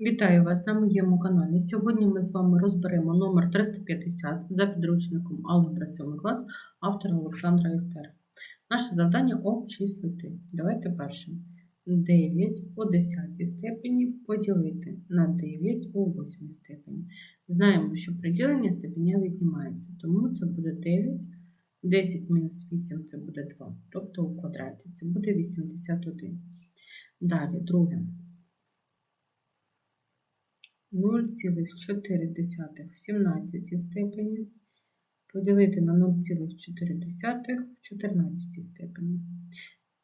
Вітаю вас на моєму каналі. Сьогодні ми з вами розберемо номер 350 за підручником Алгебра 7 клас автора Олександра Естер. Наше завдання обчислити. Давайте першим. 9 у 10 степені поділити на 9 у 8 степені. Знаємо, що при діленні степеня віднімається, тому це буде 9. 10 мінус 8 це буде 2, тобто у квадраті це буде 81. Далі, друге. 0,4 в 17 степені поділити на 0,4 в 14 степені.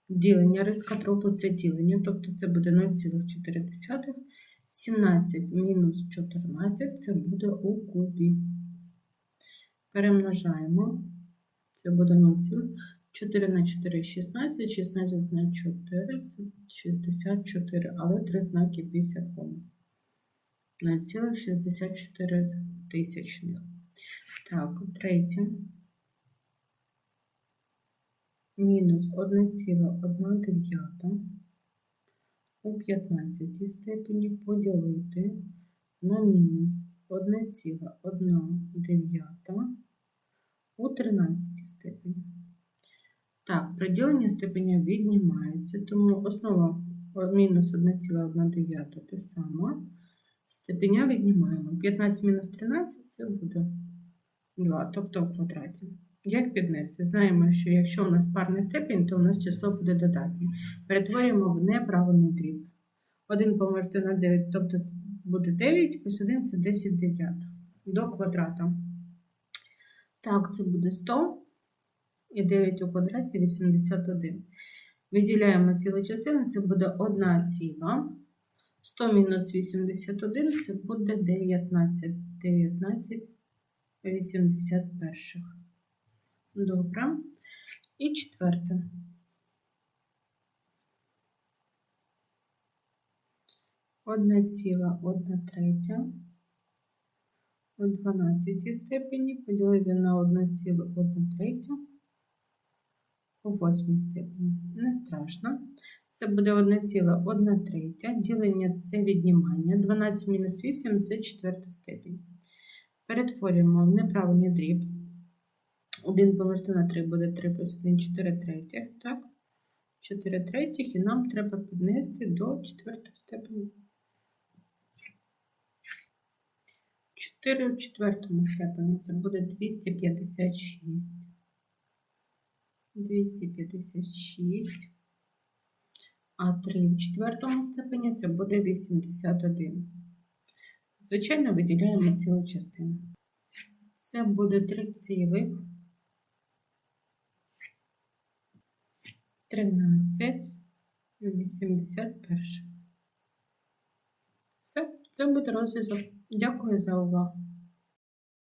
Ділення риска дробу це ділення, тобто це буде 0,4. 17 мінус 14 це буде у кубі. Перемножаємо. Це буде 0,4 на 4 16, 16 на 4 це 64, але три знаки після коми. 0,64 тисячних. Так, третє. Мінус 1,1 у 15 степені поділити на мінус 1,1 у 13 степені. Так, приділення степеня віднімається, тому основа мінус 1,1 те саме. Степеня віднімаємо. 15 мінус 13 це буде 2, тобто в квадраті. Як піднести? Знаємо, що якщо у нас парний степень, то у нас число буде додатнє. Перетворюємо в неправильний дріб. 1 помножити на 9, тобто це буде 9, плюс 1 це 10 дев'ятих до квадрата. Так, це буде 100 і 9 у квадраті 81. Виділяємо цілу частину, це буде 1 ціла. 100 мінус 81 це буде 19. 19 81. Добре. І четверте. Одна ціла, одна третя. У 12 степені поділити на 1 цілу, 1 третя. У 8 степені. Не страшно. Це буде 1 ціла, 1 третя. Ділення це віднімання. 12 мінус 8 це четверта степень. Перетворюємо в неправильний дріб. 1 помножити на 3 буде 3 плюс 1, 4 третіх. Так? 4 третіх, і нам треба піднести до четвертої степені. 4 у четвертому степені це буде 256. 256. А 3 в четвертому степені це буде 81. Звичайно, виділяємо цілу частину. Це буде 3 цілих 13 81. Все, це буде розв'язок. Дякую за увагу.